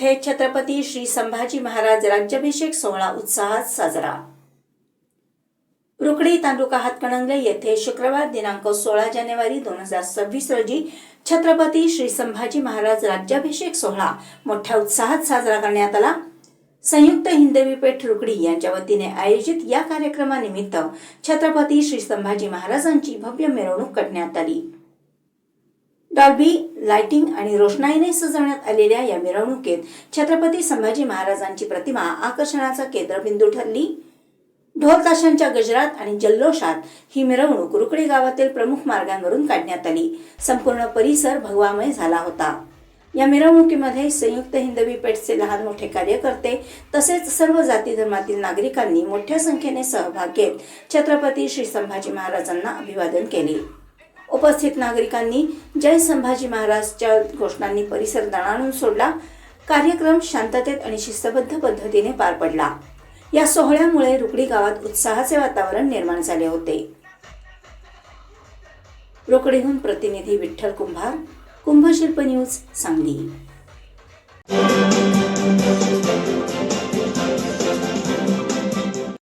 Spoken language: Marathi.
छत्रपती श्री संभाजी महाराज राज्याभिषेक सोहळा उत्साहात साजरा. रुकडी तालुका हातकणंगले येथे शुक्रवार दिनांक सोळा जानेवारी दोन हजार सव्वीस रोजी छत्रपती श्री संभाजी महाराज राज्याभिषेक सोहळा मोठ्या उत्साहात साजरा करण्यात आला. संयुक्त हिंदवी पेठ रुकडी यांच्या वतीने आयोजित या कार्यक्रमानिमित्त छत्रपती श्री संभाजी महाराजांची भव्य मिरवणूक करण्यात आली. डॉल्बी लाइटिंग आणि रोषणाईने सजवण्यात आलेल्या या मिरवणुकीत छत्रपती संभाजी महाराजांची प्रतिमा आकर्षणाचा केंद्रबिंदू ठरली. ढोल ताशांच्या गजरात आणि जल्लोषात ही मिरवणूक रुकडी गावातील प्रमुख मार्गांवरून काढण्यात आली. संपूर्ण परिसर भगवामय झाला होता. या मिरवणुकीमध्ये संयुक्त हिंदवी पेठचे लहान मोठे कार्यकर्ते तसेच सर्व जाती धर्मातील नागरिकांनी मोठ्या संख्येने सहभाग घेत छत्रपती श्री संभाजी महाराजांना अभिवादन केले. उपस्थित नागरिकांनी जय संभाजी महाराजच्या घोषणांनी परिसर दणाणून सोडला. कार्यक्रम शांततेत आणि शिस्तबद्ध पद्धतीने पार पडला. या सोहळ्यामुळे रुकडी गावात उत्साहाचे वातावरण निर्माण झाले होते. रोकडीहून प्रतिनिधी विठ्ठल कुंभार कुंभशिल्प न्यूज सांगली.